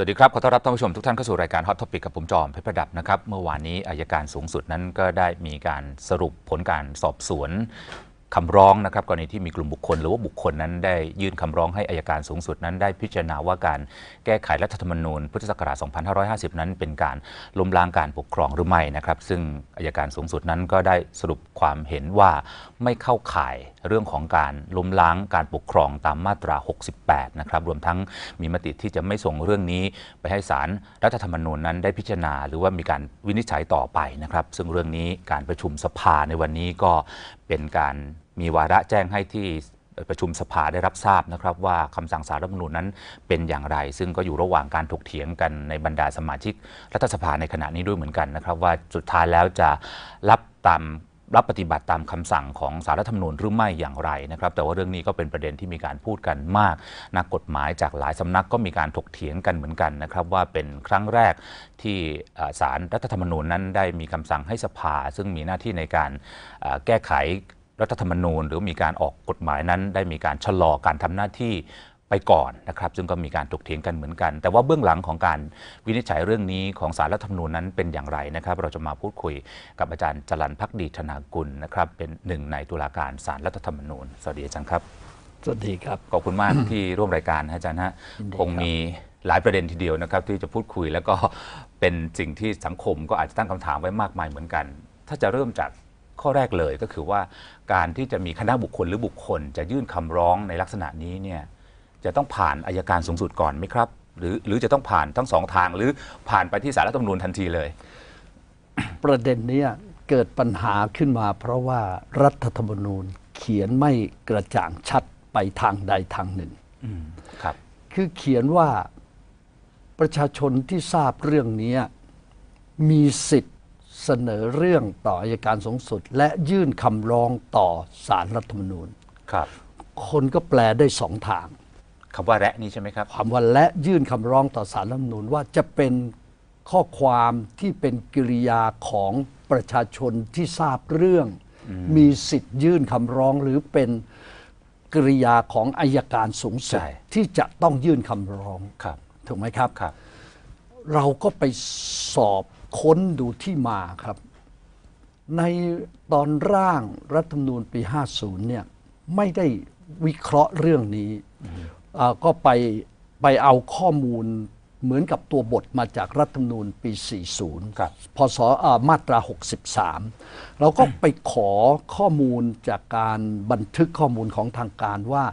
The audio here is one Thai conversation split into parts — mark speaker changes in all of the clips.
Speaker 1: สวัสดีครับ ขอต้อนรับท่านผู้ชมทุกท่านเข้าสู่รายการ Hot Topic กับผมจอมเพชรประดับนะครับ เมื่อวานนี้อายการสูงสุดนั้นก็ได้มีการสรุปผลการสอบสวนคำร้องนะครับกรณีที่มีกลุ่มบุคคล หรือว่าบุคคลนั้นได้ยื่นคำร้องให้อายการสูงสุดนั้น ได้พิจารณาว่าการแก้ไขรัฐธรรมนูญพุทธศักราช 2550 นั้นเป็นการล้มล้างการปกครองหรือไม่นะครับ ซึ่งอายการสูงสุดนั้นก็ได้สรุปความเห็นว่าไม่เข้าข่าย เรื่องของการล้มล้างการปกครองตามมาตรา 68 นะครับ รวมทั้งมีมติที่จะไม่ส่งเรื่องนี้ไปให้ศาลรัฐธรรมนูญนั้นได้พิจารณา หรือว่ามีการวินิจฉัยต่อไปนะครับ ซึ่งเรื่องนี้การประชุมสภาในวันนี้ก็เป็นการมีวาระแจ้งให้ที่ประชุมสภาได้รับทราบนะครับ ว่าคำสั่งสารรัฐธรรมนูญนั้นเป็นอย่างไร ซึ่งก็อยู่ระหว่างการถกเถียงกันในบรรดาสมาชิกรัฐสภาในขณะนี้ด้วยเหมือนกันนะครับ ว่าสุดท้ายแล้วจะรับตาม รับปฏิบัติตามคำสั่งของสารรัฐธรรมนูญหรือไม่อย่างไรนะครับ แต่ว่าเรื่องนี้ก็เป็นประเด็นที่มีการพูดกันมาก นักกฎหมายจากหลายสำนักก็มีการถกเถียงกันเหมือนกันนะครับ ว่าเป็นครั้งแรกที่สารรัฐธรรมนูญนั้นได้มีคำสั่งให้สภา ซึ่งมีหน้าที่ในการแก้ไขรัฐธรรมนูญ หรือมีการออกกฎหมายนั้น ได้มีการชะลอการทำหน้าที่ ไปก่อนนะครับซึ่งก็มีการถกเถียงกันเหมือนกัน แต่ว่าเบื้องหลังของการวินิจฉัยเรื่องนี้ของสารรัฐธรรมนูญนั้นเป็นอย่างไรนะครับ เราจะมาพูดคุยกับอาจารย์จรันพักดีธนากุลนะครับเป็นหนึ่งในตุลาการสารรัฐธรรมนูญสวัสดีอาจารย์ครับ
Speaker 2: สวัสดีครับ
Speaker 1: ขอบคุณมากที่ร่วมรายการนะอาจารย์ฮะ
Speaker 2: ยินดี
Speaker 1: คงมีหลายประเด็นทีเดียวนะครับ ที่จะพูดคุยแล้วก็เป็นสิ่งที่สังคมก็อาจจะตั้งคำถามไว้มากมายเหมือนกัน ถ้าจะเริ่มจากข้อแรกเลยก็คือว่าการที่จะมีคณะบุคคลหรือบุคคล จะยื่นคำร้องในลักษณะนี้เนี่ย จะต้องผ่านอายการสูงสุดก่อนไหมครับ หรือหรือจะต้องผ่านทั้งสองทาง หรือผ่านไปที่สารรัฐธรรมนูญทันทีเลย
Speaker 2: ประเด็นเนี้ยเกิดปัญหาขึ้นมา เพราะว่ารัฐธรรมนูญเขียนไม่กระจ่างชัดไปทางใดทางหนึ่ง
Speaker 1: อืมครับ
Speaker 2: คือเขียนว่าประชาชนที่ทราบเรื่องนี้มีสิทธิ์เสนอเรื่องต่ออัยการสูงสุด และยื่นคำร้องต่อสารรัฐธรรมนูญ
Speaker 1: ครับ
Speaker 2: คนก็แปลได้สองทาง
Speaker 1: คำว่าแระนี่ใช่ไหมครับ
Speaker 2: ความว่าและยื่นคำร้องต่อสารรัฐธรรมนูญว่าจะเป็นข้อความที่เป็นกิริยาของประชาชนที่ทราบเรื่อง มีสิทธิ์ยื่นคำร้องหรือเป็นกิริยาของอายการสูงสุด
Speaker 1: ใช่
Speaker 2: ที่จะต้องยื่นคำร้อง
Speaker 1: ครับ
Speaker 2: ถูกไหมครับ
Speaker 1: ครับ
Speaker 2: เราก็ไปสอบค้นดูที่มาครับ ในตอนร่างรัฐธรรมนูญปี 50 เนี่ยไม่ได้วิเคราะห์เรื่องนี้อ่า ก็ไปไปเอาข้อมูลเหมือนกับตัวบทมาจากรัฐธรรมนูญปี 40
Speaker 1: ครับ
Speaker 2: พศอ่ามาตรา 63 เราก็ไปขอข้อมูลจากการบันทึกข้อมูลของทางการว่า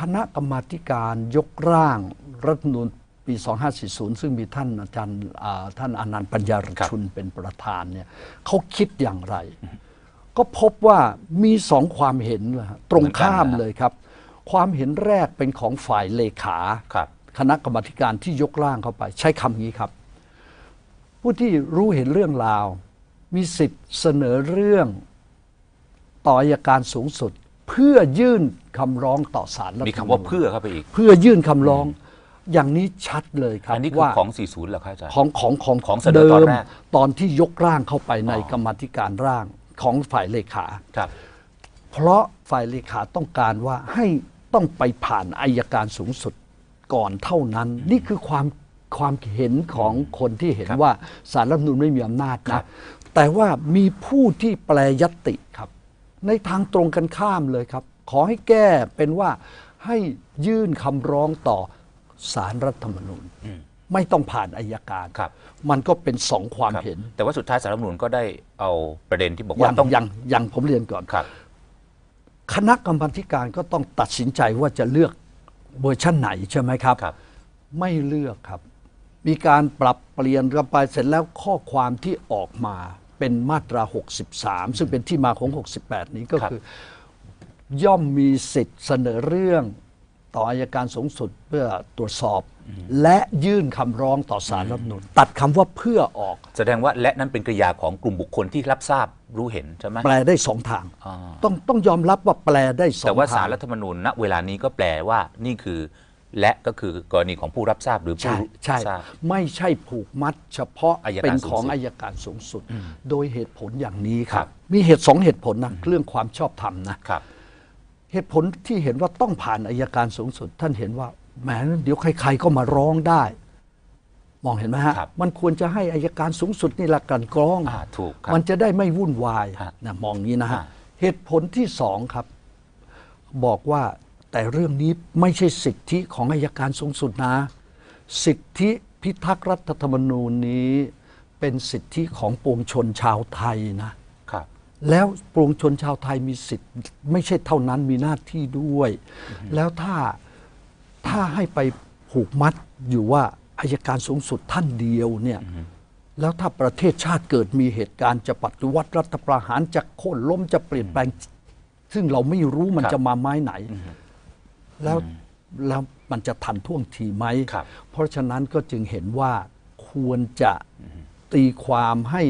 Speaker 2: คณะกรรมาธิการยกร่างรัฐธรรมนูญปี 2540 ซึ่งมีท่านอาจารย์อ่าท่านอนันต์ปัญญารชุนเป็นประธานเนี่ยเขาคิดอย่างไร ก็พบว่ามีสองความเห็นนะฮะตรงข้ามเลยครับ ความเห็นแรกเป็นของฝ่ายเลขา
Speaker 1: ครับ
Speaker 2: คณะกรรมาธิการที่ยกร่างเข้าไป ใช้คำนี้ครับ ผู้ที่รู้เห็นเรื่องราว มีสิทธิ์เสนอเรื่องต่ออัยการสูงสุด เพื่อยื่นคำร้องต่อศาลรัฐธร
Speaker 1: มี
Speaker 2: ร
Speaker 1: คำ
Speaker 2: มนูญ
Speaker 1: ว่าเพื่อเข้าไปอีก
Speaker 2: เพื่อยื่นคำร้อง อย่างนี้ชัดเลยครับ
Speaker 1: อันนี้คือ
Speaker 2: ว่า
Speaker 1: ของ 40เหรอครับอาจารย์
Speaker 2: ของของของ
Speaker 1: ของเสนอตอนแรก
Speaker 2: ตอนที่ยกร่างเข้าไปใน
Speaker 1: อ๋อ
Speaker 2: กรรมาธิการร่างของฝ่ายเลขา
Speaker 1: ครับ
Speaker 2: เพราะฝ่ายเลขาต้องการว่าให้ ต้องไปผ่านอายการสูงสุดก่อนเท่านั้น นี่คือความความเห็นของคนที่เห็น
Speaker 1: ครับ
Speaker 2: ว่าสารรัฐธรรมนูญไม่มีอำนาจ
Speaker 1: ครั
Speaker 2: นะ
Speaker 1: บ
Speaker 2: แต่ว่ามีผู้ที่แปลยตติครับ ในทางตรงกันข้ามเลยครับ ขอให้แก้เป็นว่าให้ยื่นคำร้องต่อสารรัฐธรรมนูญไม่ต้องผ่านอายการ
Speaker 1: ครับ
Speaker 2: มันก็เป็นสองความ
Speaker 1: ครับ
Speaker 2: เห็น
Speaker 1: แต่ว่าสุดท้ายสารรัฐธรรมนูญก็ได้เอาประเด็นที่บอก
Speaker 2: อ
Speaker 1: ว่า
Speaker 2: ย่าง
Speaker 1: ต้อง
Speaker 2: อย่างอย่างผมเรียนก่อน
Speaker 1: ครับ
Speaker 2: คณะกรรมาธิการก็ต้องตัดสินใจว่าจะเลือกเวอร์ชันไหนใช่ไหมครับ
Speaker 1: ครับ
Speaker 2: ไม่เลือกครับ มีการปรับเปลี่ยนกันไปเสร็จแล้วข้อความที่ออกมาเป็นมาตรา 63 ซึ่งเป็นที่มาของ 68 นี้ก็
Speaker 1: ครับ
Speaker 2: คือ ย่อมมีสิทธิ์เสนอเรื่อง ต่ออายการสูงสุดเพื่อตรวจสอบ และยื่นคำร้องต่อสารรัฐธรรมนูญตัดคำว่าเพื่อออก
Speaker 1: แสดงว่าและนั้นเป็นกริยาของกลุ่มบุคคลที่รับทราบรู้เห็นใช่ไหม
Speaker 2: แปลได้สองทาง
Speaker 1: อ่า
Speaker 2: ต้องต้องยอมรับว่าแปลได้สอง
Speaker 1: แต่ว่า
Speaker 2: ทา
Speaker 1: สางรรัฐธรรมนูญณเวลานี้ก็แปลว่านี่คือ และก็คือกรณีของผู้รับทราบหรือผู้
Speaker 2: ใช่ใช่
Speaker 1: ทราบ
Speaker 2: ไม่ใช่ผูกมัดเฉพาะ
Speaker 1: อัยการ
Speaker 2: เป็น
Speaker 1: สูงสุด
Speaker 2: ของอายการสูงสุด โดยเหตุผลอย่างนี้ค
Speaker 1: ครั
Speaker 2: รับ
Speaker 1: บ
Speaker 2: มีเหตุสองเหตุผลนะเรื่องความชอบธรรมนะ
Speaker 1: ครับ
Speaker 2: เหตุผลที่เห็นว่าต้องผ่านอายการสูงสุด ท่านเห็นว่าแหมเดี๋ยวใคร ๆ ก็มาร้องได้ มองเห็นไหมฮะ
Speaker 1: ครับ
Speaker 2: มันควรจะให้อายการสูงสุดนี่ละกลันกรอง
Speaker 1: อ่าถูกครับ
Speaker 2: มันจะได้ไม่วุ่นวาย
Speaker 1: ฮะ
Speaker 2: นะมองงี้นะฮะ
Speaker 1: ฮะ
Speaker 2: เหตุผลที่สองครับ บอกว่าแต่เรื่องนี้ไม่ใช่สิทธิของอายการสูงสุดนะ สิทธิพิทักษ์รัฐธรรมนูญนี้ เป็นสิทธิของปวงชนชาวไทยนะ
Speaker 1: ครับ
Speaker 2: แล้วปวงชนชาวไทยมีสิทธิ์ ไม่ใช่เท่านั้นมีหน้าที่ด้วย แล้วถ้าถ้าให้ไปผูกมัดอยู่ว่าอายการสูงสุดท่านเดียวเนี่ยแล้วถ้าประเทศชาติเกิดมีเหตุการณ์จะปฏิวัติรัฐประหารจะโค่นล้มจะเปลี่ยนแปลง ซึ่งเราไม่รู้มัน
Speaker 1: ครับ
Speaker 2: จะมาไม้ไหน แล้วแล้วมันจะทันท่วงทีไหม
Speaker 1: ครับ
Speaker 2: เพราะฉะนั้นก็จึงเห็นว่าควรจะตีความให้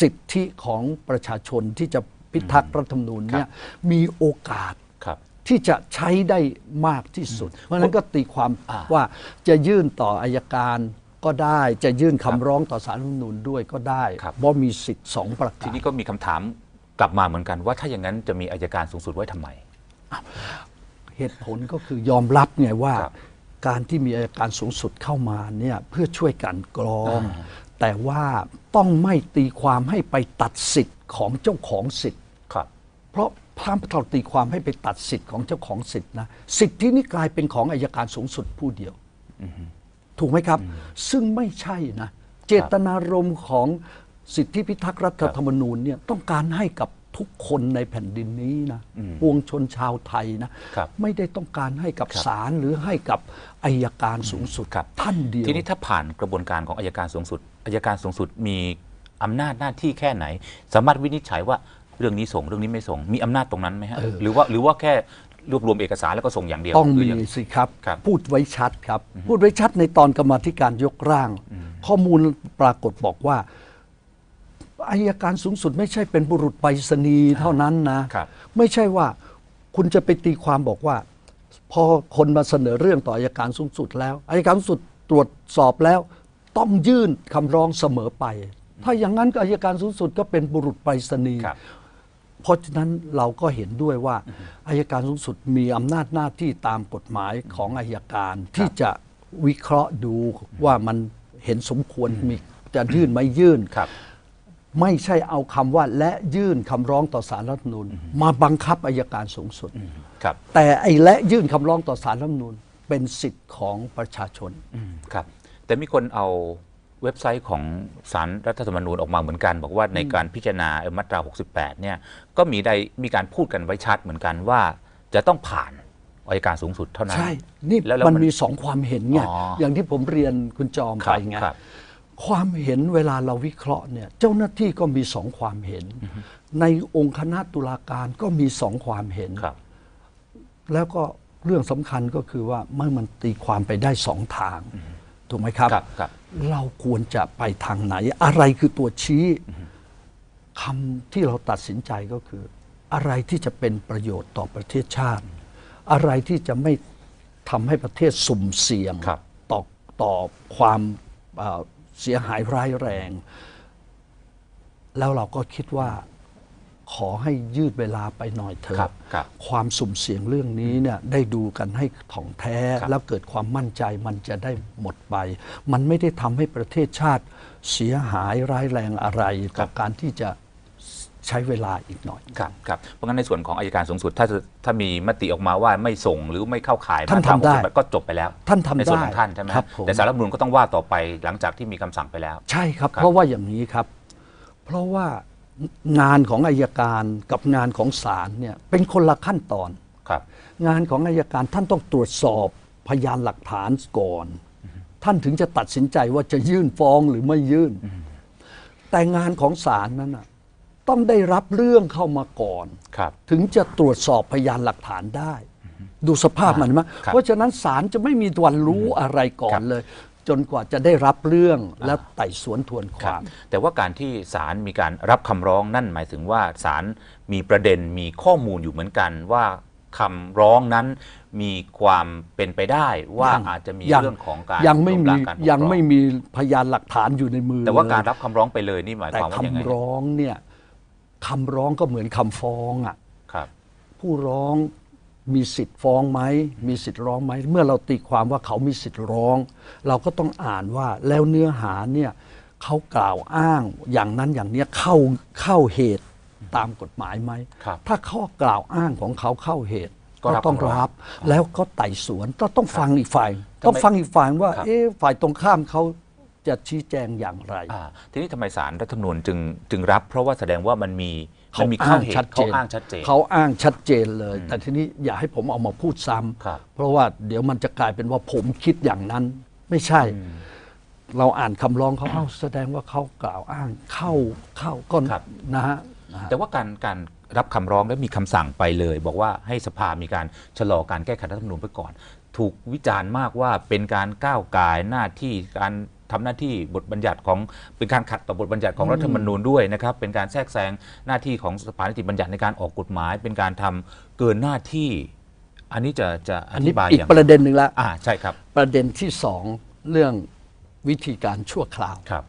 Speaker 2: สิทธิของประชาชนที่จะพิทักษ์รัฐธรรมนูญเนี่ยมีโอกาส
Speaker 1: ครับ
Speaker 2: ที่จะใช้ได้มากที่สุด เพราะฉะนั้นก็ตีความ
Speaker 1: อ่า
Speaker 2: ว่าจะยื่นต่ออายการก็ได้จะยื่นคำร้องต่อสารรัฐธรรมนูญด้วยก็ได้
Speaker 1: ครับ
Speaker 2: เพราะมีสิทธิ์สองประ
Speaker 1: ที
Speaker 2: การ
Speaker 1: นี้ก็มีคำถามกลับมาเหมือนกันว่าถ้าอย่างนั้นจะมีอายการสูงสุดไว้ทำไม
Speaker 2: เหตุผลก็คือยอมรับไงว่า
Speaker 1: ครับ
Speaker 2: การที่มีอายการสูงสุดเข้ามาเนี่ยเพื่อช่วยกันกรอง
Speaker 1: อ่า
Speaker 2: แต่ว่าต้องไม่ตีความให้ไปตัดสิทธิ์ของเจ้าของสิทธิ์
Speaker 1: ครับ
Speaker 2: เพราะพระเราตีความให้ไปตัดสิทธิ์ของเจ้าของสิทธิ์นะสิทธินี้กลายเป็นของอายการสูงสุดผู้เดียวถูกไหมครับ ซึ่งไม่ใช่นะ เจตนารมณ์ของสิทธิพิทักษ์รัฐธรรมนูญเนี่ยต้องการให้กับ ทุกคนในแผ่นดินนี้นะปวงชนชาวไทยนะครับไม่ได้ต้องการให้กับ
Speaker 1: ครับ
Speaker 2: ศาลหรือให้กับอายการสูงสุด
Speaker 1: ครับ
Speaker 2: ท่านเดียว
Speaker 1: ทีนี้ถ้าผ่านกระบวนการของอายการสูงสุดอายการสูงสุดมีอำนาจหน้าที่แค่ไหน สามารถวินิจฉัยว่าเรื่องนี้ส่งเรื่องนี้ไม่ส่ง มีอำนาจตรงนั้นไหมฮะ
Speaker 2: เออ
Speaker 1: หรือว่าหรือว่าแค่รวบรวมเอกสารแล้วก็ส่งอย่างเดียว
Speaker 2: ต้อง
Speaker 1: หรื
Speaker 2: มี
Speaker 1: ย่า
Speaker 2: สิครับ
Speaker 1: ครับ
Speaker 2: พูดไว้ชัดครับ พูดไว้ชัดในตอนกรรมาธิการยกร่าง ข้อมูลปรากฏบอกว่า อายการสูงสุดไม่ใช่เป็นบุรุษไปรษณีย์เท่านั้นนะ
Speaker 1: ครับ
Speaker 2: ไม่ใช่ว่าคุณจะไปตีความบอกว่า พอคนมาเสนอเรื่องต่ออายการสูงสุดแล้วอายการสูงสุดตรวจสอบแล้ว ต้องยื่นคำร้องเสมอไป ถ้าอย่างนั้นก็อายการสูงสุดก็เป็นบุรุษไปรษณีย์
Speaker 1: ครับ
Speaker 2: เพราะฉะนั้นเราก็เห็นด้วยว่าอายการสูงสุดมีอำนาจหน้าที่ตามกฎหมายของอายการที่จะวิเคราะห์ดูว่ามันเห็นสมควรมีจะยื่นไม่ยื่น
Speaker 1: ครับ
Speaker 2: ไม่ใช่เอาคำว่าและยื่นคำร้องต่อสารรัฐธรรมนูญมาบังคับอายการสูงสุด
Speaker 1: ครับ
Speaker 2: แต่ไอ้และยื่นคำร้องต่อสารรัฐธรรมนูญเป็นสิทธิ์ของประชาชน
Speaker 1: อืมครับ แต่มีคนเอาเว็บไซต์ของสารรัฐธรรมนูญออกมาเหมือนกัน บอกว่าในการพิจารณาเอ่อมาตรา 68 เนี่ยก็มีได้มีการพูดกันไว้ชัดเหมือนกันว่าจะต้องผ่านอายการสูงสุดเท่านั้น
Speaker 2: ใช่ นี่
Speaker 1: แล้วแล้ว
Speaker 2: มัน
Speaker 1: มัน
Speaker 2: มีสองความเห็นไง
Speaker 1: อ๋อ
Speaker 2: อ
Speaker 1: อย่าง
Speaker 2: ที่ผมเรียนคุณจอม
Speaker 1: ครั
Speaker 2: ไป
Speaker 1: บ
Speaker 2: ไง
Speaker 1: ครับ
Speaker 2: ความเห็นเวลาเราวิเคราะห์เนี่ยเจ้าหน้าที่ก็มีสองความเห็น ในองค์คณะตุลาการก็มีสองความเห็น
Speaker 1: ครับ
Speaker 2: แล้วก็เรื่องสำคัญก็คือว่าเมื่อมันตีความไปได้สองทาง ถูกไหมครับ
Speaker 1: ครับครับ
Speaker 2: เราควรจะไปทางไหน อะไรคือตัวชี้คำที่เราตัดสินใจก็คือ อะไรที่จะเป็นประโยชน์ต่อประเทศชาติ อะไรที่จะไม่ทำให้ประเทศสุ่มเสี่ยง
Speaker 1: ครับ
Speaker 2: ต่อต่อความเอ่อ เสียหายร้ายแรง แล้วเราก็คิดว่าขอให้ยืดเวลาไปหน่อยเถ
Speaker 1: ครั
Speaker 2: อะ
Speaker 1: บครับ
Speaker 2: ความสุ่มเสี่ยงเรื่องนี้เนี่ยได้ดูกันให้ถ่องแท้
Speaker 1: ครับ
Speaker 2: แล้วเกิดความมั่นใจมันจะได้หมดไป มันไม่ได้ทำให้ประเทศชาติเสียหายร้ายแรงอะไรต่อการที่จะ ใช้เวลาอีกหน่อย
Speaker 1: ครับครับเพราะงั้นในส่วนของอายการสูงสุด ถ้าจะถ้ามีมติออกมาว่าไม่ส่งหรือไม่เข้าข่าย
Speaker 2: ท่าน
Speaker 1: มตร
Speaker 2: ทำได้
Speaker 1: 68ก็จบไปแล้ว
Speaker 2: ท่านทำ
Speaker 1: ในส่วน
Speaker 2: ได้
Speaker 1: ของท่านใช่ไหม
Speaker 2: ครับผม
Speaker 1: แต่สารรัฐธรรมนูญก็ต้องว่าต่อไปหลังจากที่มีคำสั่งไปแล้ว
Speaker 2: ใช่ครับ
Speaker 1: ครับ
Speaker 2: เพราะว่าอย่างนี้ครับ เพราะว่างานของอายการกับงานของศาลเนี่ยเป็นคนละขั้นตอน
Speaker 1: ครับ
Speaker 2: งานของอายการท่านต้องตรวจสอบพยานหลักฐานก่อน ท่านถึงจะตัดสินใจว่าจะยื่นฟ้องหรือไม่ยื่น แต่งานของศาลนั้นน่ะ ต้องได้รับเรื่องเข้ามาก่อน
Speaker 1: ครับ
Speaker 2: ถึงจะตรวจสอบพยานหลักฐานได้ ดูสภาพมันไหม
Speaker 1: ครับ
Speaker 2: เพราะฉะนั้นศาลจะไม่มีวันรู้อะไรก่อ
Speaker 1: ครั
Speaker 2: น
Speaker 1: บ
Speaker 2: เลย จนกว่าจะได้รับเรื่องและไต่สวนทวนค
Speaker 1: ครับ
Speaker 2: วาม
Speaker 1: แต่ว่าการที่ศาลมีการรับคำร้องนั่นหมายถึงว่าศาลมีประเด็นมีข้อมูลอยู่เหมือนกันว่าคำร้องนั้นมีความเป็นไปได้ว่า
Speaker 2: ยัง
Speaker 1: อาจจะมี
Speaker 2: ยัง
Speaker 1: เรื่องของการ
Speaker 2: ยังไม่
Speaker 1: ล้
Speaker 2: มี
Speaker 1: ล้างการปกครอ
Speaker 2: ยังไม่มีพยานหลักฐานอยู่ในมือ
Speaker 1: แต่ว่า
Speaker 2: เลย
Speaker 1: การรับคำร้องไปเลยนี่หมาย
Speaker 2: แต่
Speaker 1: ความว่ายังไง
Speaker 2: คำร้องเนี่ย คำร้องก็เหมือนคำฟ้องอะ
Speaker 1: ครับ
Speaker 2: ผู้ร้องมีสิทธิ์ฟ้องไหมมีสิทธิ์ร้องไหมเมื่อเราตีความว่าเขามีสิทธิ์ร้อง เราก็ต้องอ่านว่าแล้วเนื้อหาเนี่ยเขากล่าวอ้างอย่างนั้นอย่างเนี้ยเข้าเข้าเหตุตามกฎหมายไหม
Speaker 1: ครับ
Speaker 2: ถ้าข้อกล่าวอ้างของเขาเข้าเหตุ
Speaker 1: ก็
Speaker 2: ก็
Speaker 1: รับ
Speaker 2: ต้อง
Speaker 1: คำร้อง
Speaker 2: รับ แล้วก็ไต่สวนก็ต้องฟังอีกฝ่าย
Speaker 1: ทำไม
Speaker 2: ต้องฟังอีกฝ่ายว่า
Speaker 1: ครับ
Speaker 2: เอ๊ะฝ่ายตรงข้ามเขา จะชี้แจงอย่างไร
Speaker 1: อ่าทีนี้ทำไมสารรัฐธรรมนูญจึงจึงรับ เพราะว่าแสดงว่ามันมีมั
Speaker 2: เขา
Speaker 1: นมี
Speaker 2: อ้า
Speaker 1: ข้างเห
Speaker 2: ชัด
Speaker 1: ตุ
Speaker 2: เจ
Speaker 1: เขา
Speaker 2: น
Speaker 1: อ้างชัดเจน
Speaker 2: เขาอ้างชัดเจนเลย แต่ทีนี้อย่าให้ผมเอามาพูดซ้ำ
Speaker 1: ครับ
Speaker 2: เพราะว่าเดี๋ยวมันจะกลายเป็นว่าผมคิดอย่างนั้น ไม่ใช่ เราอ่านคำร้องเขาเอ้าแสดงว่าเขากล่าวอ้างเข้าเข้าก็
Speaker 1: ครับ
Speaker 2: นะฮะนะฮะ
Speaker 1: แต่ว่าการการรับคำร้องแล้วมีคำสั่งไปเลย บอกว่าให้สภามีการชะลอการแก้ไขรัฐธรรมนูญไปก่อน ถูกวิจารณ์มากว่าเป็นการก้าวก่ายหน้าที่การ ทำหน้าที่บทบัญญัติของเป็นการขัดต่อบทบัญญัติของรัฐธรรมนูญด้วยนะครับเป็นการแทรกแซงหน้าที่ของสภานิติบัญญัติในการออกกฎหมาย เป็นการทำเกินหน้าที่ อันนี้จะจะอ
Speaker 2: อัน
Speaker 1: ธิ
Speaker 2: นี้
Speaker 1: บาย
Speaker 2: อีก
Speaker 1: อย่าง
Speaker 2: ประเด็นหนึ่งละ
Speaker 1: อ่าใช่ครับ
Speaker 2: ประเด็นที่สองเรื่องวิธีการชั่วคราว
Speaker 1: ครับ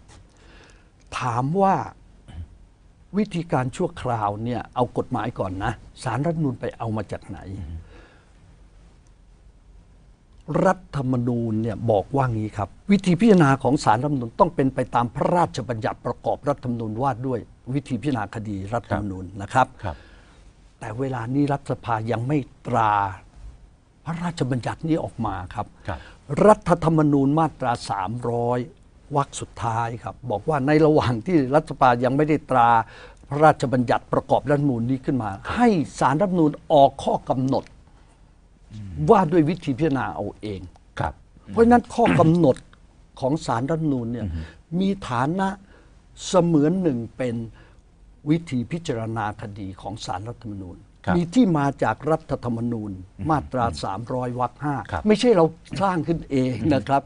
Speaker 2: ถามว่าวิธีการชั่วคราวเนี่ยเอากฎหมายก่อนนะสารรัฐธรรมนูญไปเอามาจากไหน รัฐธรรมนูญเนี่ยบอกว่างี้ครับ วิธีพิจารณาของสารรัฐธรรมนูญต้องเป็นไปตามพระราชบัญญัติประกอบรัฐธรรมนูญว่าด้วยวิธีพิจารณาคดีรัฐธรรมนูญนะครับ
Speaker 1: ครับ
Speaker 2: แต่เวลานี้รัฐสภายังไม่ตราพระราชบัญญัตินี้ออกมาครับ
Speaker 1: ครับ
Speaker 2: รัฐธรรมนูญมาตรา 300วรรคสุดท้ายครับ บอกว่าในระหว่างที่รัฐสภายังไม่ได้ตราพระราชบัญญัติประกอบรัฐธรรมนูญนี้ขึ้นมา ให้สารรัฐธรรมนูญออกข้อกำหนด ว่าด้วยวิธีพิจารณาเอาเอง
Speaker 1: ครับ
Speaker 2: เพราะฉะนั้นข้อกำหนดของสารรัฐธรรมนูญเนี่ยมีฐานะเสมือนหนึ่งเป็นวิธีพิจารณาคดีของสารรัฐธรรมนูญ
Speaker 1: ครับ
Speaker 2: มีที่มาจากรัฐธรรมนูญมาตรา 300วรรคห้า
Speaker 1: ครับ
Speaker 2: ไม่ใช่เราสร้างขึ้นเองนะครับ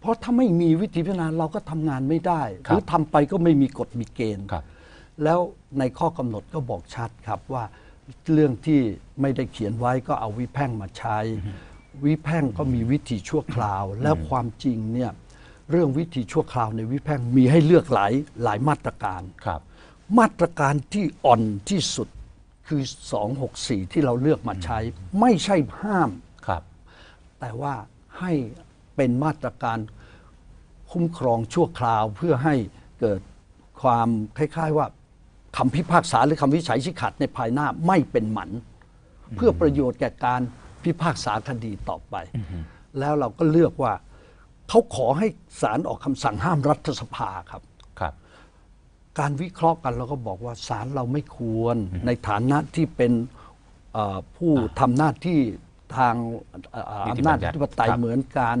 Speaker 2: เพราะถ้าไม่มีวิธีพิจารณาเราก็ทำงานไม่ได้ห
Speaker 1: ครับ
Speaker 2: รือทำไปก็ไม่มีกฎมีเกณฑ์
Speaker 1: ครับ
Speaker 2: แล้วในข้อกำหนดก็บอกชัดครับว่า เรื่องที่ไม่ได้เขียนไว้ก็เอาวิแพ่งมาใช้ วิแพ่งก็มีวิธีชั่วคราว แล้วความจริงเนี่ยเรื่องวิธีชั่วคราวในวิแพ่งมีให้เลือกหลายหลายมาตรการ
Speaker 1: ครับ
Speaker 2: มาตรการที่อ่อนที่สุดคือ 264 ที่เราเลือกมาใช้ ไม่ใช่ห้าม
Speaker 1: ครับ
Speaker 2: แต่ว่าให้เป็นมาตรการคุ้มครองชั่วคราวเพื่อให้เกิดความคล้าย ๆว่า คำพิพากษาหรือคำวิจัยชี้ขาดในภายหน้าไม่เป็นหมัน เพื่อประโยชน์แก่การพิพากษาคดีต่อไป แล้วเราก็เลือกว่าเขาขอให้ศาลออกคำสั่งห้ามรัฐสภาครับ
Speaker 1: ครับ
Speaker 2: การวิเคราะห์กันเราก็บอกว่าศาลเราไม่ควรในฐานะที่เป็นเอ่อผู้ทำหน้าที่ทางเอ่อ
Speaker 1: นิติ
Speaker 2: อำนาจ
Speaker 1: บัญญัติ
Speaker 2: ธิปไตย
Speaker 1: ครับ
Speaker 2: เหมือนกัน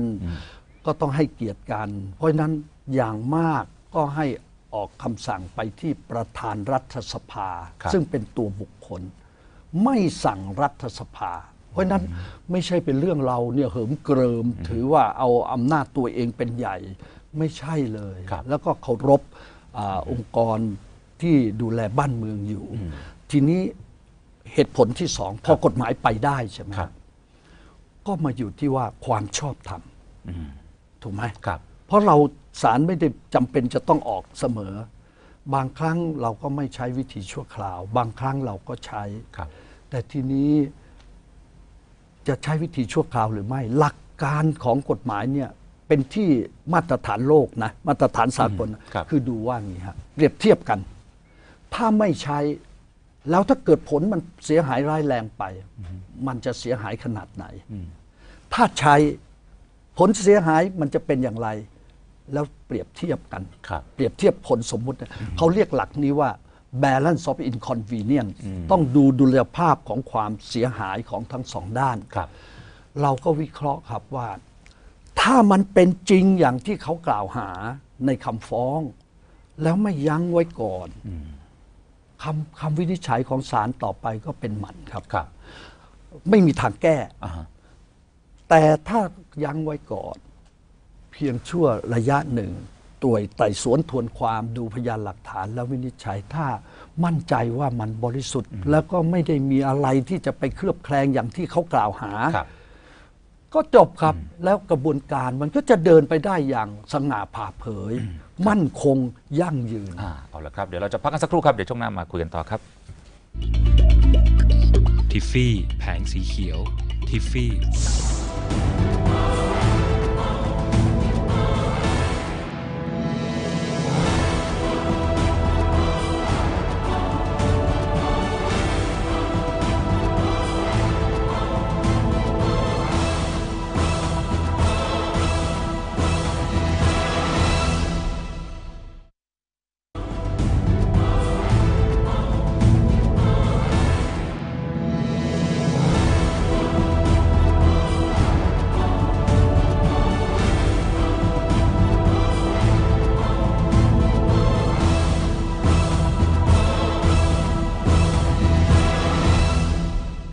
Speaker 2: ก็ต้องให้เกียรติกัน เพราะฉะนั้นอย่างมากก็ให้ ออกคำสั่งไปที่ประธานรัฐสภา
Speaker 1: ครับ
Speaker 2: ซึ่งเป็นตัวบุคคล ไม่สั่งรัฐสภา เพราะฉะนั้นไม่ใช่เป็นเรื่องเราเนี่ยเหิมเกริมถือว่าเอาอำนาจตัวเองเป็นใหญ่ ไม่ใช่เลย
Speaker 1: ครับ
Speaker 2: แล้วก็เคารพอาองค์กรที่ดูแลบ้านเมืองอยู่ ทีนี้เหตุผลที่สองพอกฎหมายไปได้ใช่ไหม
Speaker 1: ครับ
Speaker 2: ก็มาอยู่ที่ว่าความชอบธรรมถูกไหม
Speaker 1: ครับ
Speaker 2: เพราะเรา สารไม่ได้จำเป็นจะต้องออกเสมอ บางครั้งเราก็ไม่ใช้วิธีชั่วคราว บางครั้งเราก็ใช้
Speaker 1: ครับ
Speaker 2: แต่ทีนี้จะใช้วิธีชั่วคราวหรือไม่ หลักการของกฎหมายเนี่ยเป็นที่มาตรฐานโลกนะมาตรฐานสากลนะครับคือดูว่างี้ฮะเปรียบเทียบกัน ถ้าไม่ใช้ แล้วถ้าเกิดผลมันเสียหายร้ายแรงไป มันจะเสียหายขนาดไหน ถ้าใช้ผลเสียหายมันจะเป็นอย่างไร แล้วเปรียบเทียบกัน
Speaker 1: ครับ
Speaker 2: เปรียบเทียบผลสมมุตินะเขาเรียกหลักนี้ว่า balance of inconvenience ต้องดูดุลยภาพของความเสียหายของทั้งสองด้าน
Speaker 1: ครับ
Speaker 2: เราก็วิเคราะห์ครับว่า ถ้ามันเป็นจริงอย่างที่เขากล่าวหาในคำฟ้อง แล้วไม่ยั้งไว้ก่อนคำคำวินิจฉัยของศาลต่อไปก็เป็นหมันครับ
Speaker 1: ครับ
Speaker 2: ไม่มีทางแก้
Speaker 1: อ่าฮะ
Speaker 2: แต่ถ้ายั้งไว้ก่อนเพียงชั่วระยะหนึ่งตรวจไต่สวนทวนความดูพยานหลักฐานแล้ววินิจฉัยถ้ามั่นใจว่ามันบริสุทธิ์ แล้วก็ไม่ได้มีอะไรที่จะไปเคลือบแคลงอย่างที่เขากล่าวหา
Speaker 1: ครับ
Speaker 2: ก็จบครับแล้วกระบวนการมันก็จะเดินไปได้อย่างสง่าผ่าเผย มั่นคงยั่งยืน
Speaker 1: อ่าเอาละครับ เดี๋ยวเราจะพักกันสักครู่ครับ เดี๋ยวช่วงหน้ามาคุยกันต่อครับ
Speaker 3: ทิฟฟี่แผงสีเขียวทิฟฟี่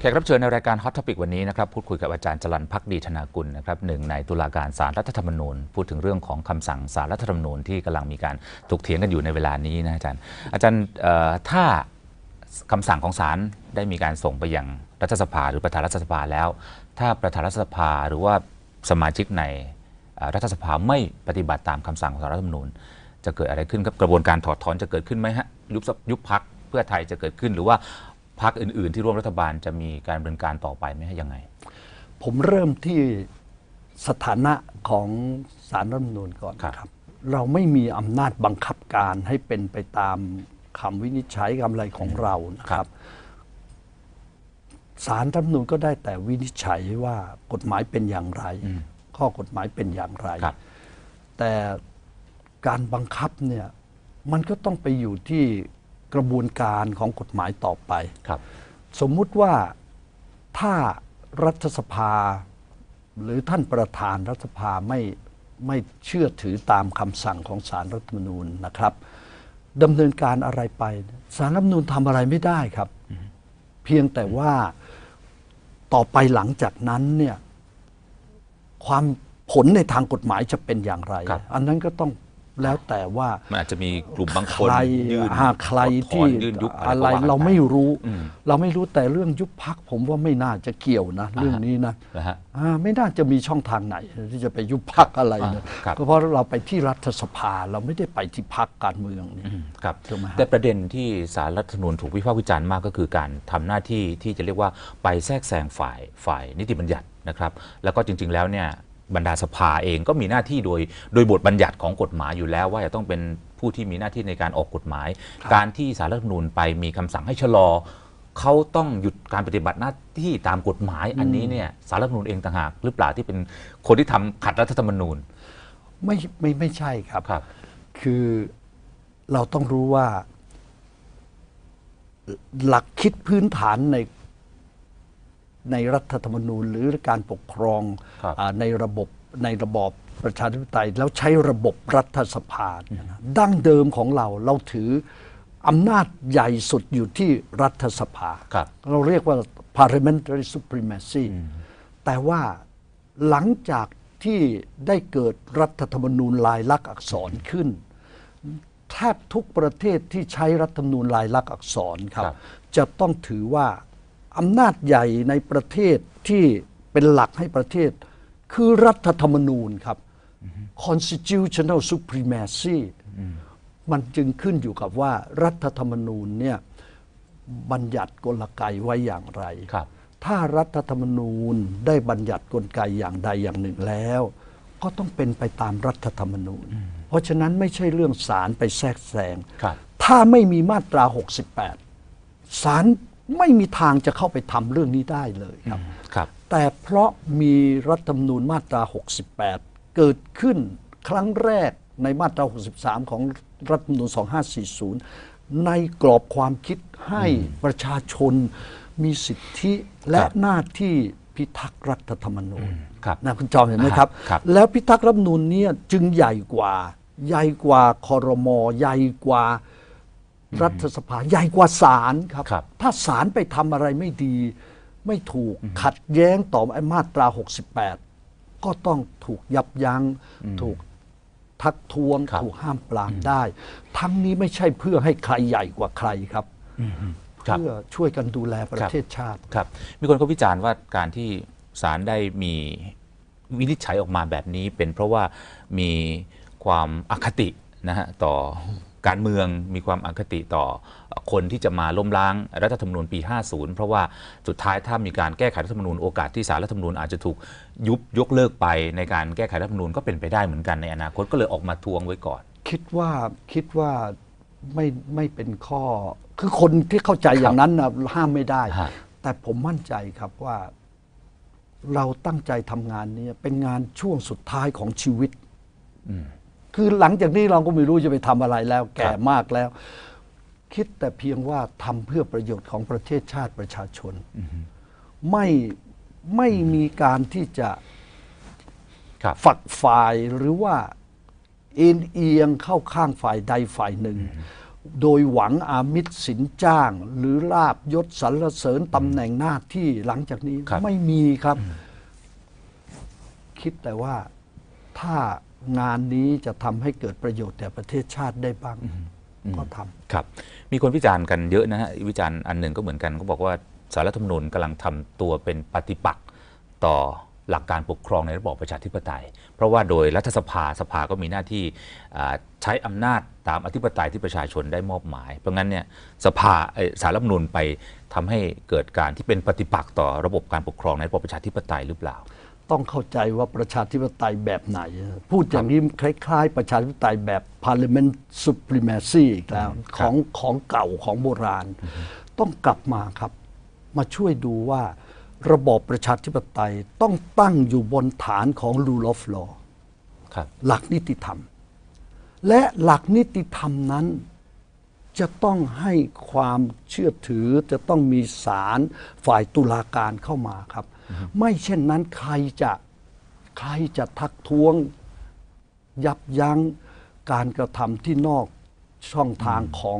Speaker 1: ขกรับเชิญในรายการ Hot Topic วันนี้นะครับพูดคุยกับอาจารย์จรันพักดีธนากุลนะครับหนึ่งในตุลาการศาลรัฐธรรมนูญ พูดถึงเรื่องของคำสั่งศาลรัฐธรรมนูญที่กำลังมีการถกเถียงกันอยู่ในเวลานี้นะอาจารย์ อาจารย์ถ้าคำสั่งของศาลได้มีการส่งไปยังรัฐสภาหรือประธานรัฐสภาแล้ว ถ้าประธานรัฐสภาหรือว่าสมาชิกในรัฐสภาไม่ปฏิบัติตามคำสั่งของศาลรัฐธรรมนูญ จะเกิดอะไรขึ้นครับกระบวนการถอดถอนจะเกิดขึ้นไหมฮะยุบยุบพักเพื่อไทยจะเกิดขึ้นหรือว่า พักอื่น ๆ ที่ร่วมรัฐบาลจะมีการดำเนินการต่อไปไหมฮะยังไง
Speaker 2: ผมเริ่มที่สถานะของสารรัฐธรรมนูญก่อน
Speaker 1: ครับ
Speaker 2: ครับเราไม่มีอำนาจบังคับการให้เป็นไปตามคำวินิจฉัยคำอะไรของเรานะครับสารรัฐธรรมนูญก็ได้แต่วินิจฉัยว่ากฎหมายเป็นอย่างไร ข้อกฎหมายเป็นอย่างไร
Speaker 1: ครับ
Speaker 2: แต่การบังคับเนี่ยมันก็ต้องไปอยู่ที่ กระบวนการของกฎหมายต่อไป
Speaker 1: ครับ
Speaker 2: สมมุติว่าถ้ารัฐสภา หรือท่านประธานรัฐสภาไม่ไม่เชื่อถือตามคำสั่งของสารรัฐธรรมนูญนะครับดำเนินการอะไรไปสารรัฐธรรมนูญทำอะไรไม่ได้ครับ เพียงแต่ว่าต่อไปหลังจากนั้นเนี่ยความผลในทางกฎหมายจะเป็นอย่างไร
Speaker 1: ครับ
Speaker 2: อันนั้นก็ต้อง แล้วแต่ว่า
Speaker 1: มันอาจจะมีกลุ่มบางค
Speaker 2: ใค
Speaker 1: น
Speaker 2: ร
Speaker 1: ยื่น
Speaker 2: หากใคร
Speaker 1: ถอ
Speaker 2: ที่
Speaker 1: นยื่นยุบอะไร
Speaker 2: อะไร
Speaker 1: ก็ว่กัน
Speaker 2: เรา
Speaker 1: ป
Speaker 2: ไม่รู้
Speaker 1: อืม
Speaker 2: เราไม่รู้แต่เรื่องยุบพักผมว่าไม่น่าจะเกี่ยวนะ เรื่องนี้นะ
Speaker 1: นะฮะ
Speaker 2: อ่าไม่น่าจะมีช่องทางไหนที่จะไปยุบพักอะไรนะ
Speaker 1: อ่าครับ
Speaker 2: ก็เพราะเราไปที่รัฐสภาเราไม่ได้ไปที่พักการเมืองนี่
Speaker 1: ครับ
Speaker 2: ถูกไหมฮะ
Speaker 1: แต่ประเด็นที่สารรัฐธรรมนูญถูกวิพากษ์วิจารณ์มากก็คือการทำหน้าที่ที่จะเรียกว่าไปแทรกแซงฝ่ายฝ่ายนิติบัญญัตินะครับ แล้วก็จริง ๆแล้วเนี่ย บรรดาสภาเองก็มีหน้าที่โดยโดยบทบัญญัติของกฎหมายอยู่แล้วว่าจะต้องเป็นผู้ที่มีหน้าที่ในการออกกฎหมาย การที่สารรัฐธรรมนูญไปมีคำสั่งให้ชะลอเขาต้องหยุดการปฏิบัติหน้าที่ตามกฎหมายอันนี้เนี่ยสารรัฐธรรมนูญเองต่างหากหรือเปล่าที่เป็นคนที่ทำขัดรัฐธรรมนูญ
Speaker 2: ไม่ไม่ไม่ใช่ครับ
Speaker 1: ครับ
Speaker 2: คือเราต้องรู้ว่า หลักคิดพื้นฐานใน ในรัฐธรรมนูญ หรือการปกครอง
Speaker 1: ครับ
Speaker 2: อาในระบบในระบอบประชาธิปไตย แล้วใช้ระบบรัฐสภาเนี่ยนะดั้งเดิมของเราเราถืออำนาจใหญ่สุดอยู่ที่รัฐสภา
Speaker 1: ครับ
Speaker 2: เราเรียกว่า parliamentary supremacy แต่ว่าหลังจากที่ได้เกิดรัฐธรรมนูญลายลักษณ์อักษรขึ้น แทบทุกประเทศที่ใช้รัฐธรรมนูญลายลักษณ์อักษรครับ
Speaker 1: ครับ
Speaker 2: จะต้องถือว่า อำนาจใหญ่ในประเทศที่เป็นหลักให้ประเทศ คือรัฐธรรมนูญครับ constitutional supremacy มันจึงขึ้นอยู่กับว่ารัฐธรรมนูญเนี่ยบัญญัติกลไกไว้อย่างไร
Speaker 1: ครับ
Speaker 2: ถ้ารัฐธรรมนูญได้บัญญัติกลไกอย่างใดอย่างหนึ่งแล้ว ก็ต้องเป็นไปตามรัฐธรรมนูญ เพราะฉะนั้นไม่ใช่เรื่องศาลไปแทรกแซง
Speaker 1: ครับ
Speaker 2: ถ้าไม่มีมาตรา 68ศาล ไม่มีทางจะเข้าไปทำเรื่องนี้ได้เลยครับ
Speaker 1: ครับ
Speaker 2: แต่เพราะมีรัฐธรรมนูญมาตรา 68 เกิดขึ้นครั้งแรกในมาตรา 63 ของรัฐธรรมนูญ 2540 ในกรอบความคิดให้ประชาชนมีสิทธิและ
Speaker 1: ครับ
Speaker 2: หน้าที่พิทักษ์รัฐธรรมนูญ
Speaker 1: ครับ
Speaker 2: นะคุณจอมเห็นไหมครับ
Speaker 1: ครับ
Speaker 2: แล้วพิทักษ์รัฐธรรมนูญเนี่ยจึงใหญ่กว่า ใหญ่กว่าคอรมอใหญ่กว่า รัฐสภาใหญ่กว่าศาลครับ
Speaker 1: ครับ
Speaker 2: ถ้าศาลไปทำอะไรไม่ดี ไม่ถูกขัดแย้งต่อไอ้มาตรา 68 ก็ต้องถูกยับยัง้ง ถูกทักท้วง
Speaker 1: ครับ
Speaker 2: ถูกห้ามปรามได้ ทั้งนี้ไม่ใช่เพื่อให้ใครใหญ่กว่าใครครับ
Speaker 1: ครับ
Speaker 2: เพื่อช่วยกันดูแลประเทศชาติ
Speaker 1: ครับ มีคนก็วิจารณ์ว่าการที่ศาลได้มีวินิจฉัยออกมาแบบนี้ เป็นเพราะว่ามีความอคตินะฮะต่อ การเมืองมีความอคติต่อคนที่จะมาล้มล้างรัฐธรรมนูญปี 50 เพราะว่าสุดท้ายถ้ามีการแก้ไขรัฐธรรมนูญโอกาสที่สารรัฐธรรมนูญอาจจะถูกยุบยกเลิกไปในการแก้ไขรัฐธรรมนูญก็เป็นไปได้เหมือนกันในอนาคตก็เลยออกมาทวงไว้ก่อน
Speaker 2: คิดว่าคิดว่าไม่ไม่เป็นข้อ คือคนที่เข้าใจอย่างนั้นนะห้ามไม่ได้
Speaker 1: ฮะ
Speaker 2: แต่ผมมั่นใจครับว่า เราตั้งใจทำงานนี้เป็นงานช่วงสุดท้ายของชีวิต คือหลังจากนี้เราก็ไม่รู้จะไปทำอะไรแล้ว แก่มากแล้ว คิดแต่เพียงว่าทำเพื่อประโยชน์ของประเทศชาติประชาชนไม่ไม่มีการที่จะ
Speaker 1: ครับ
Speaker 2: ฝักฝ่ายหรือว่าเอ็นเอียงเข้าข้างฝ่ายใดฝ่ายหนึ่ง โดยหวังอามิตรสินจ้าง หรือลาบยศสรรเสริญตำแหน่งหน้าที่หลังจากนี้
Speaker 1: ครับ
Speaker 2: ไม่มีครับ คิดแต่ว่าถ้า งานนี้จะทำให้เกิดประโยชน์แก่ประเทศชาติได้บ้าง ก็ทำ
Speaker 1: ครับ มีคนวิจารณ์กันเยอะนะฮะวิจารณ์อันหนึ่งก็เหมือนกันก็บอกว่าสารรัฐธรรมนูญกำลังทำตัวเป็นปฏิปักษ์ต่อหลักการปกครองในระบอบประชาธิปไตย เพราะว่าโดยรัฐสภาสภาก็มีหน้าที่อ่าใช้อำนาจตามอธิปไตยที่ประชาชนได้มอบหมาย เพราะงั้นเนี่ยสภาเอ่อสารรัฐธรรมนูญไปทำให้เกิดการที่เป็นปฏิปักษ์ต่อระบบการปกครองในระบอบประชาธิปไตยหรือเปล่า
Speaker 2: ต้องเข้าใจว่าประชาธิปไตยแบบไหน พูดอย่างนี้คล้ายๆ ประชาธิปไตยแบบ parliament supremacy อีกแล้วของของเก่าของโบราณ ต้องกลับมาครับ มาช่วยดูว่าระบอบประชาธิปไตยต้องตั้งอยู่บนฐานของ rule of law
Speaker 1: ครับ
Speaker 2: หลักนิติธรรม และหลักนิติธรรมนั้น จะต้องให้ความเชื่อถือจะต้องมีศาลฝ่ายตุลาการเข้ามาครับ ไม่เช่นนั้นใครจะใครจะทักท้วงยับยั้งการกระทำที่นอกช่องทางของ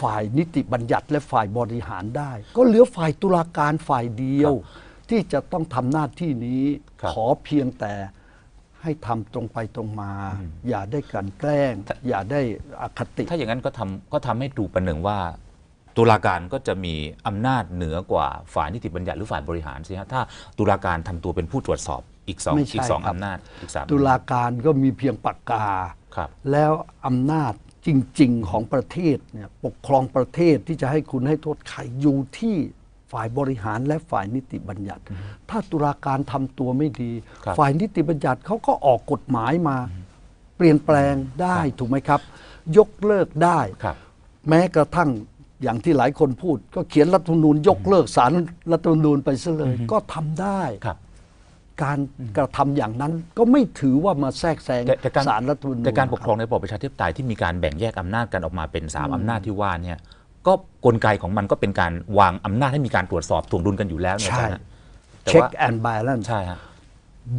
Speaker 2: ฝ่ายนิติบัญญัติและฝ่ายบริหารได้ ก็เหลือฝ่ายตุลาการฝ่ายเดียว ที่จะต้องทำหน้าที่นี้
Speaker 1: ครับ
Speaker 2: ขอเพียงแต่ให้ทำตรงไปตรงมา อย่าได้กลันแกล้ง อย่าได้อคติ
Speaker 1: ถ้าอย่างนั้นก็ทำก็ทำให้ดูประหนึ่งว่า ตุลาการก็จะมีอำนาจเหนือกว่าฝ่ายนิติบัญญัติหรือฝ่ายบริหารสิฮะถ้าตุลาการทำตัวเป็นผู้ตรวจสอบอีกสอง
Speaker 2: ไม่ใช่
Speaker 1: อีกสอง
Speaker 2: ครับ
Speaker 1: อำนาจอีกสาม
Speaker 2: ตุลาการก็มีเพียงปากกา
Speaker 1: ครับ
Speaker 2: แล้วอำนาจจริง ๆ ของประเทศเนี่ยปกครองประเทศที่จะให้คุณให้โทษใครอยู่ที่ฝ่ายบริหารและฝ่ายนิติบัญญัติ ถ้าตุลาการทำตัวไม่ดี
Speaker 1: ครับ
Speaker 2: ฝ่ายนิติบัญญัติเขาก็ออกกฎหมายมา เปลี่ยนแปลงได้ถูกไหมครับ ยกเลิกได้
Speaker 1: ครับ
Speaker 2: แม้กระทั่ง อย่างที่หลายคนพูด ก็เขียนรัฐธรรมนูญยกเลิกสารรัฐธรรมนูญไปซะเลย ก็ทำได้
Speaker 1: ครับ
Speaker 2: การกระทำอย่างนั้นก็ไม่ถือว่ามาแทรกแซง
Speaker 1: แต่แต่การ
Speaker 2: สารรัฐธรรมนูญ
Speaker 1: แต่การปกครอง
Speaker 2: นะ
Speaker 1: ในระบอบประชาธิปไตยที่มีการแบ่งแยกอำนาจกันออกมาเป็นสามอำนาจที่ว่าเนี่ยก็กลไกของมันก็เป็นการวางอำนาจให้มีการตรวจสอบถ่วงดุลกันอยู่แล้ว
Speaker 2: ครับ
Speaker 1: เนี่ย
Speaker 2: ใช่
Speaker 1: นะแต่
Speaker 2: เช็ค
Speaker 1: ว่า
Speaker 2: แอนด์บาลานซ์
Speaker 1: ใช่ฮะ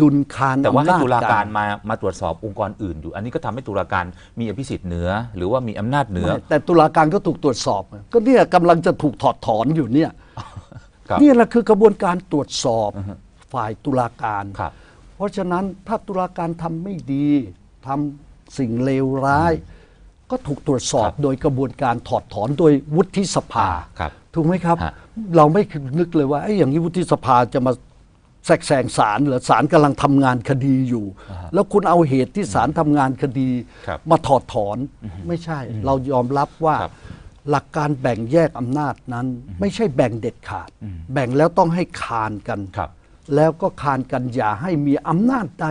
Speaker 2: ดุลคาน
Speaker 1: แต่ว่า
Speaker 2: อำ
Speaker 1: ให้
Speaker 2: นาจ
Speaker 1: ตุลาการ
Speaker 2: น
Speaker 1: มามาตรวจสอบองค์กรอื่นอยู่ อันนี้ก็ทำให้ตุลาการมีอภิสิทธิ์เหนือ หรือว่ามีอำนาจเหนือ
Speaker 2: ไม่แต่ตุลาการก็ถูกตรวจสอบ ก็เนี่ยกำลังจะถูกถอดถอนอยู่เนี่ย
Speaker 1: ครับ
Speaker 2: นี่แหละคือกระบวนการตรวจสอบฝ่ายตุลาการ
Speaker 1: ครับ
Speaker 2: เพราะฉะนั้นถ้าตุลาการทำไม่ดีทำสิ่งเลวร้าย ก็ถูกตรวจสอบ
Speaker 1: ครับ
Speaker 2: โดยกระบวนการถอดถอนโดยวุฒิสภา
Speaker 1: อ่าครับ
Speaker 2: ถูกไหมครับ
Speaker 1: ฮะ
Speaker 2: เราไม่นึกเลยว่าไอ้อย่างนี้วุฒิสภาจะมา แทรกแซงศาลเหรือศาลกำลังทำงานคดีอยู่ แล้วคุณเอาเหตุที่ศาลทำงานคดี
Speaker 1: ครับ
Speaker 2: มาถอดถอนไม่ใช่ เรายอมรับว่า
Speaker 1: ครับ
Speaker 2: หลักการแบ่งแยกอำนาจนั้น ไม่ใช่แบ่งเด็ดขาด แบ่งแล้วต้องให้คานกัน
Speaker 1: ครับ
Speaker 2: แล้วก็คานกันอย่าให้มีอำนาจใด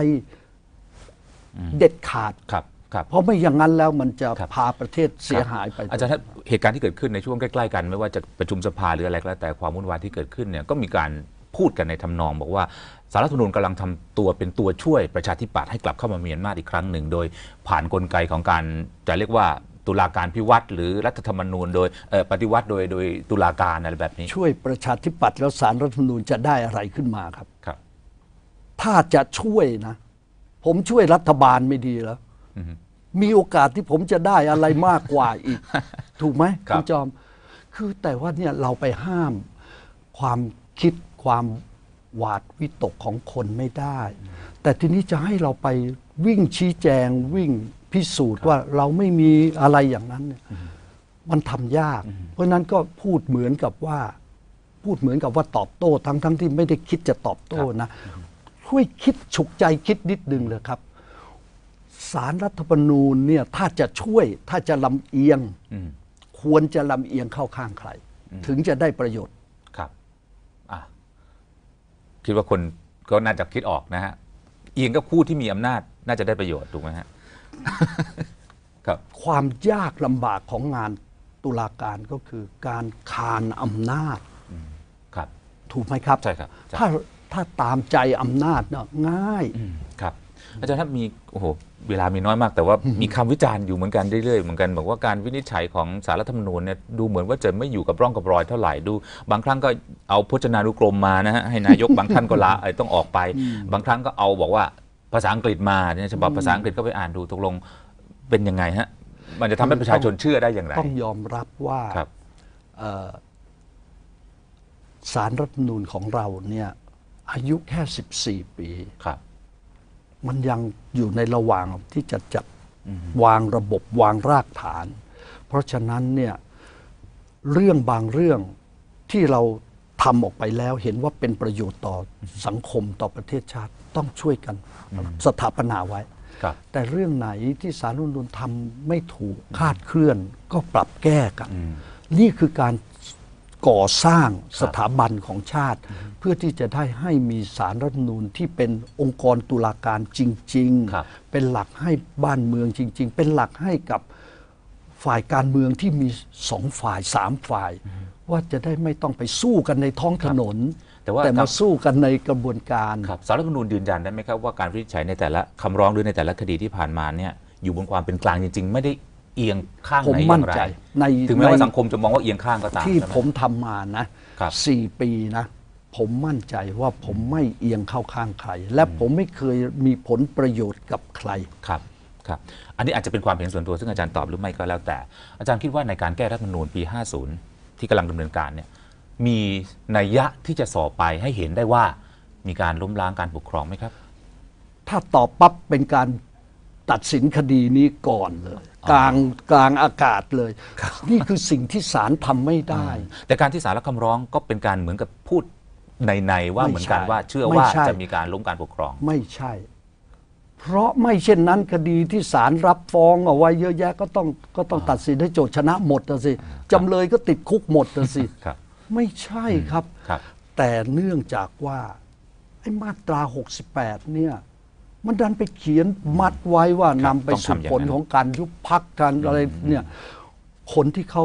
Speaker 2: เด็ดขาด
Speaker 1: ครับครับ
Speaker 2: เพราะไม่อย่างนั้นแล้วมันจะ
Speaker 1: ครับ
Speaker 2: พาประเทศเสียหายไป
Speaker 1: อาจารย์ถ้าเหตุการณ์ที่เกิดขึ้นในช่วงใกล้ๆกัน ไม่ว่าจะประชุมสภาหรืออะไรก็แล้วแต่ความวุ่นวายที่เกิดขึ้นเนี่ยก็มีการ พูดกันในทำนอง บอกว่าสารรัฐธรรมนูญกำลังทำตัวเป็นตัวช่วยประชาธิปัตย์ให้กลับเข้ามามีอำนาจอีกครั้งหนึ่ง โดยผ่านกลไกของการจะเรียกว่าตุลาการพิวัตรหรือรัฐธรรมนูญ โดยเอ่อปฏิวัติโดยโดยตุลาการอะไรแบบนี้
Speaker 2: ช่วยประชาธิปัตย์แล้วสารรัฐธรรมนูญจะได้อะไรขึ้นมาครับ
Speaker 1: ครับ
Speaker 2: ถ้าจะช่วยนะ ผมช่วยรัฐบาลไม่ดีแล้วมีโอกาสที่ผมจะได้อะไรมากกว่าอีก ถูกไหม
Speaker 1: ครับ
Speaker 2: ณจอม คือแต่ว่าเนี่ยเราไปห้ามความคิด ความหวาดวิตกของคนไม่ได้ แต่ทีนี้จะให้เราไปวิ่งชี้แจงวิ่งพิสูจน์ว่าเราไม่มีอะไรอย่างนั้นเนี่ยมันทำยาก เพราะฉะนั้นก็พูดเหมือนกับว่า พูดเหมือนกับว่าตอบโต้ ทั้งทั้งที่ไม่ได้คิดจะตอบโต้นะช่วยคิดฉุกใจคิดนิดนึงเลยครับสารรัฐธรรมนูญเนี่ยถ้าจะช่วยถ้าจะลำเอียง
Speaker 1: อืม
Speaker 2: ควรจะลำเอียงเข้าข้างใคร ถึงจะได้ประโยชน์
Speaker 1: ครับอะ คิดว่าคนก็น่าจะคิดออกนะฮะเอียงก็คู่ที่มีอำนาจน่าจะได้ประโยชน์ถูกไหมฮะ ครับ
Speaker 2: ความยากลำบากของงานตุลาการก็คือการคานอำนาจ
Speaker 1: ครับ
Speaker 2: ถูกไหมครับ
Speaker 1: ใช่ครับใช่
Speaker 2: ถ้าถ้าตามใจอำนาจเนาะง่าย
Speaker 1: อืมครับ อาจารย์ครับมีโอ้โหเวลามีน้อยมากแต่ว่ามีคำวิจารณ์อยู่เหมือนกันเรื่อยๆเหมือนกันบอกว่าการวินิจฉัยของสารรัฐธรรมนูญเนี่ยดูเหมือนว่าจะไม่อยู่กับร่องกับรอยเท่าไหร่ดู บางครั้งก็เอาพจนานุกรมมานะฮะให้นายกบางท่านก็ลาเอ่อต้องออกไป บางครั้งก็เอาบอกว่าภาษาอังกฤษมาเนี่ยฉบับภาษาอังกฤษก็ไปอ่านดูตกลงเป็นยังไงฮะมันจะทำให้ประชาชนเชื่อได้อย่างไร
Speaker 2: ต้องยอมรับว่า
Speaker 1: ครับ
Speaker 2: เอ่อสารรัฐธรรมนูญของเราเนี่ยอายุแค่ 14 ปี
Speaker 1: ครับ
Speaker 2: มันยังอยู่ในระหว่างที่จะจัดวางระบบวางรากฐาน เพราะฉะนั้นเนี่ยเรื่องบางเรื่องที่เราทำออกไปแล้วเห็นว่าเป็นประโยชน์ต่อสังคมต่อประเทศชาติต้องช่วยกันสถาปนาไว้
Speaker 1: ครับ
Speaker 2: แต่เรื่องไหนที่สารรัฐธรรมนูญทำไม่ถูกคาดเคลื่อนก็ปรับแก้กัน นี่คือการ ก่อสร้างสถาบันของชาติ เพื่อที่จะได้ให้มีสารรัฐธรรมนูญที่เป็นองค์กรตุลาการจริง
Speaker 1: ครับ
Speaker 2: ๆเป็นหลักให้บ้านเมืองจริง ๆ เป็นหลักให้กับฝ่ายการเมืองที่มีสองฝ่ายสามฝ่าย ว่าจะได้ไม่ต้องไปสู้กันในท้องถนน
Speaker 1: แต่ว่า
Speaker 2: มาสู้กันในกระบวนการ
Speaker 1: ครับสารรัฐธรรมนูญยืนยันได้ไหมครับว่าการวินิจฉัยในแต่ละคำร้องหรือในแต่ละคดีที่ผ่านมาเนี่ยอยู่บนความเป็นกลางจริง ๆ ไม่ได้ เอียงข้าง
Speaker 2: ผม
Speaker 1: ไหนอ
Speaker 2: มั่น
Speaker 1: ย่างไร
Speaker 2: ใจใน
Speaker 1: ถึงแม้ว่า
Speaker 2: ใน
Speaker 1: สังคมจะมองว่าเอียงข้างก็ตาม
Speaker 2: ที่
Speaker 1: ใช่ไห
Speaker 2: ผมทำมานะครับ สี่ปีนะ ผมมั่นใจว่าผมไม่เอียงเข้าข้างใคร และผมไม่เคยมีผลประโยชน์กับใคร
Speaker 1: ครับครับ อันนี้อาจจะเป็นความเห็นส่วนตัวซึ่งอาจารย์ตอบหรือไม่ก็แล้วแต่ อาจารย์คิดว่าในการแก้รัฐธรรมนูญปี 50 ที่กำลังดำเนินการเนี่ยมีนัยยะที่จะสอบไปให้เห็นได้ว่า มีการล้มล้างการปกครองไหมครับ
Speaker 2: ถ้าตอบปั๊บเป็นการตัดสินคดีนี้ก่อนเลย กลางกลางอากาศเลย นี่คือสิ่งที่ศาลทำไม่ได้
Speaker 1: แต่การที่สารรับคำร้องก็เป็นการเหมือนกับพูดในๆว่า
Speaker 2: ไม่
Speaker 1: เหมือนกัน
Speaker 2: ใช่
Speaker 1: ว่าเชื่อ
Speaker 2: ไม่
Speaker 1: ว่า
Speaker 2: ใช่
Speaker 1: จะมีการล้มการปกครอง
Speaker 2: ไม่ใช่ เพราะไม่เช่นนั้นคดีที่ศาลรับฟ้องเอาไว้เยอะแยะก็ต้องก็ต้องตัดสินให้โจทย์ชนะหมดนะสิจำเลยก็ติดคุกหมดนะสิ
Speaker 1: ครับ
Speaker 2: ไม่ใช่ครับ
Speaker 1: ครับ
Speaker 2: แต่เนื่องจากว่าไอ้มาตรา 68 เนี่ย มันดันไปเขียนมัดไว้ว่า
Speaker 1: ครับ
Speaker 2: นำไป
Speaker 1: ต้อง
Speaker 2: สู่
Speaker 1: ทำอย่าง
Speaker 2: ผล
Speaker 1: นั้น
Speaker 2: ของการยุบพักกันอะไรเนี่ยคนที่เขา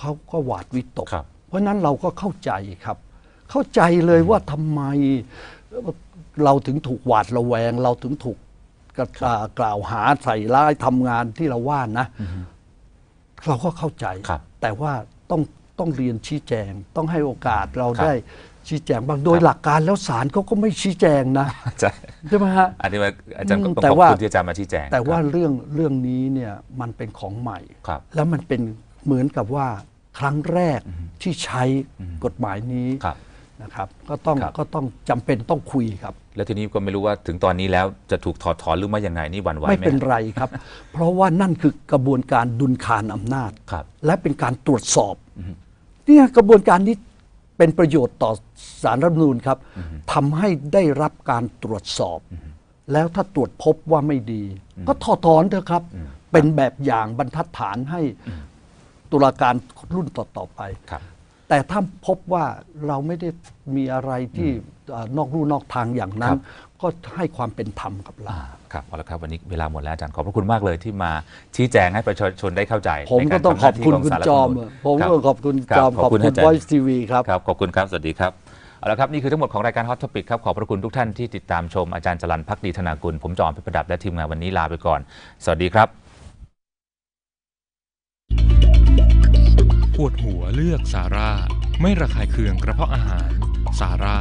Speaker 2: เขาก็หวาดวิตก
Speaker 1: ครับ
Speaker 2: เพราะฉะนั้นเราก็เข้าใจครับ เข้าใจเลยว่าทำไมเราถึงถูกหวาดระแวง เราถึงถูกกระอ่ากล่าวหาใส่ร้ายทำงานที่เราว่านะ เราก็เข้าใจ
Speaker 1: ครับ
Speaker 2: แต่ว่าต้องต้องเรียนชี้แจง ต้องให้โอกาสเรา
Speaker 1: ครับ
Speaker 2: ได้ ชี้แจงบ้างโดย
Speaker 1: ครับ
Speaker 2: หลักการแล้วศาลเขาก็ไม่ชี้แจงนะ
Speaker 1: ใช่
Speaker 2: ใช่ไหมฮะ
Speaker 1: อันนี้ว่าอาจารย์ก็
Speaker 2: อืม
Speaker 1: ต้อง
Speaker 2: แต่
Speaker 1: ขอบ
Speaker 2: ว่า
Speaker 1: คุณที่อาจารย์มาชี้แจง
Speaker 2: แต่ว่า
Speaker 1: ครับ
Speaker 2: เรื่องเรื่องนี้เนี่ยมันเป็นของใหม่
Speaker 1: ครับ
Speaker 2: แล้วมันเป็นเหมือนกับว่าครั้งแรกที่ใช้กฎหมายนี้
Speaker 1: ครับ
Speaker 2: นะครับก็ต้อง
Speaker 1: ครับ
Speaker 2: ก็ต้องจำเป็นต้องคุยครับ
Speaker 1: แล้วทีนี้ก็ไม่รู้ว่าถึงตอนนี้แล้วจะถูกถอดถอนหรือไม่ยังไงนี่หวั่นไหวไหม
Speaker 2: ไม่เป็นไรครับ เพราะว่านั่นคือกระบวนการดุลคานอำนาจ
Speaker 1: ครับ
Speaker 2: และเป็นการตรวจสอบเนี่ยกระบวนการนี้ เป็นประโยชน์ต่อสารรัฐธรรมนูญครับทำให้ได้รับการตรวจสอบ แล้วถ้าตรวจพบว่าไม่ดี ก็ถอดถอนเถอะครับ เป็นแบบอย่างบรรทัดฐานให้ตุลาการรุ่นต่อๆไป
Speaker 1: ครับ
Speaker 2: แต่ถ้าพบว่าเราไม่ได้มีอะไรที่เอ่อนอกลู่นอกทางอย่างนั้
Speaker 1: ครั
Speaker 2: น
Speaker 1: บ
Speaker 2: ก็ให้ความเป็นธรรมกับเรา
Speaker 1: อ่าครับเอาละครับวันนี้เวลาหมดแล้วอาจารย์ขอบพระคุณมากเลยที่มาชี้แจงให้ประชาชนได้เข้าใจ
Speaker 2: ผม
Speaker 1: ใน
Speaker 2: ก็า
Speaker 1: ร
Speaker 2: ต้อง
Speaker 1: ทำห
Speaker 2: ข
Speaker 1: น้า
Speaker 2: อบ
Speaker 1: ที่
Speaker 2: คุณ
Speaker 1: ของ
Speaker 2: คุณ
Speaker 1: สารรัฐ
Speaker 2: จอม
Speaker 1: ธรรนูญ
Speaker 2: ผม
Speaker 1: ครับ
Speaker 2: ก็ขอบคุณ
Speaker 1: ครับ
Speaker 2: จอม
Speaker 1: ขอบ
Speaker 2: ขอบ
Speaker 1: คุณ
Speaker 2: คุณ
Speaker 1: อาจารย์
Speaker 2: Voice TV ครับ
Speaker 1: ครับ ขอบคุณครับ สวัสดีครับเอาละครับ นี่คือทั้งหมดของรายการ Hot Topic ครับ ขอบพระคุณทุกท่านที่ติดตามชมอาจารย์จรันพักดีธนากุล ผมจอมเพชรประดับและทีมงานวันนี้ลาไปก่อน สวัสดีครับ
Speaker 3: ปวดหัวเลือกสาร่า ไม่ระคายเคืองกระเพาะอาหาร สาร่า